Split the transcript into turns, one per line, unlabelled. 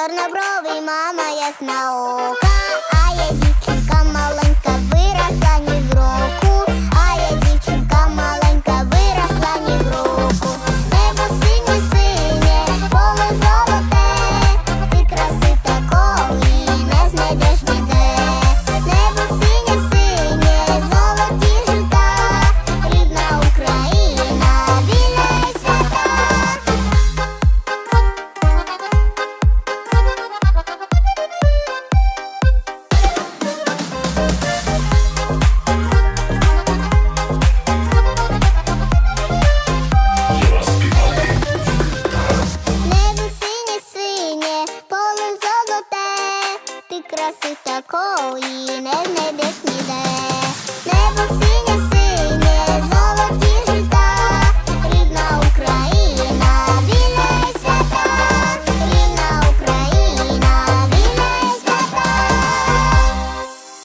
чорнобровий, мама ясна ока, а я らせた恋。ねねですね。